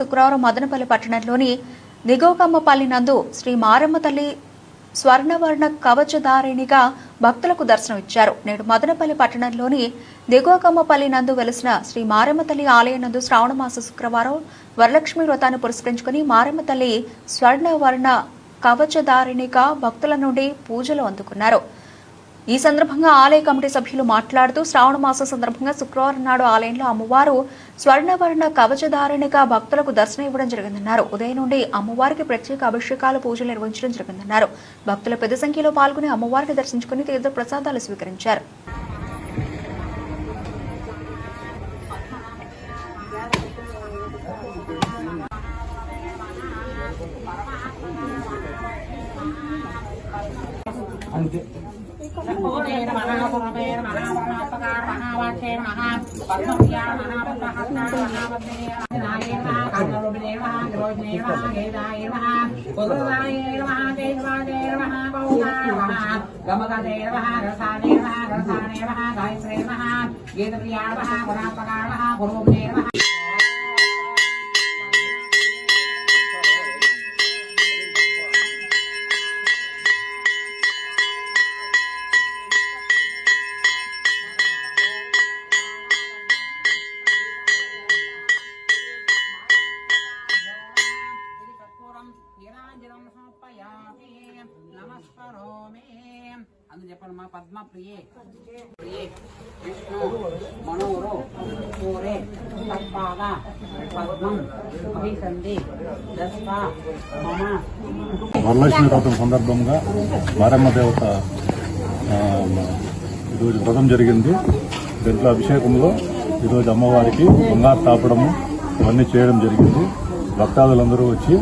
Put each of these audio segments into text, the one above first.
శుక్రవారం మదనపల్లి పట్టణంలోని దిగోకమ్మపల్లి నందు శ్రీ మారమ్మ తల్లి స్వర్ణవర్ణ కవచధారిణిగా భక్తులకు దర్శనమిచ్చారు నేడు మదనపల్లి పట్టణంలోని దిగోకమ్మపల్లి నందు వెలిసిన శ్రీ మారమ్మ తల్లి ఆలయం నందు శ్రావణ మాస శుక్రవారం వరలక్ష్మి వ్రతాన్ని పురస్కరించుకుని మారమ్మ తల్లి స్వర్ణవర్ణ కవచధారిణిగా భక్తుల నుండి పూజలు అందుకున్నారు. ఈ సందర్భంగా ఆలయ కమిటీ సభ్యులు మాట్లాడుతూ శ్రావణ మాసం సందర్భంగా శుక్రవారం నాడు ఆలయంలో అమ్మవారు స్వర్ణవర్ణ కవచధారణిగా భక్తులకు దర్శనం ఇవ్వడం జరిగిందన్నారు. ఉదయం నుండి అమ్మవారికి ప్రత్యేక అభిషేకాలు పూజలు నిర్వహించడం జరిగిందన్నారు. భక్తులు పెద్ద సంఖ్యలో పాల్గొని అమ్మవారిని దర్శించుకుని తీర్థ ప్రసాదాలు స్వీకరించారు. అంతే. โมเตนะมหาปเมนะมหาปนาปการมหาวาเชมหาปัตติยามหาปัตตาคัตตามหาปัตติยานาเยมาคันโรเบเนมาโรเบเนมาเกดาเยมาโกตราเยมาเตมาเตมาปาวตามหากรรมกาเตมหากรสาเนมหากรสาเนมหากายเสมหาเยตริยามหาปนาปการมหาโรเบเนมหา నమస్కరోమి. అందు చెప్పండి మా పద్మ ప్రియే ప్రియే విష్ణు మనోరు సూరే తత్పాద పద్మం అభిసంధి దస్త మమ. వరలక్ష్మి వ్రతం సందర్భంగా మారమ్మ దేవత ఈరోజు వ్రతం జరిగింది. దీంట్లో అభిషేకంలో ఈరోజు అమ్మవారికి బంగారు తాపడము ఇవన్నీ చేయడం జరిగింది. భక్తాదులందరూ వచ్చి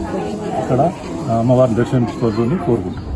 ఇక్కడ అమ్మవారిని దర్శించుకోవాలని కోరుకుంటున్నాను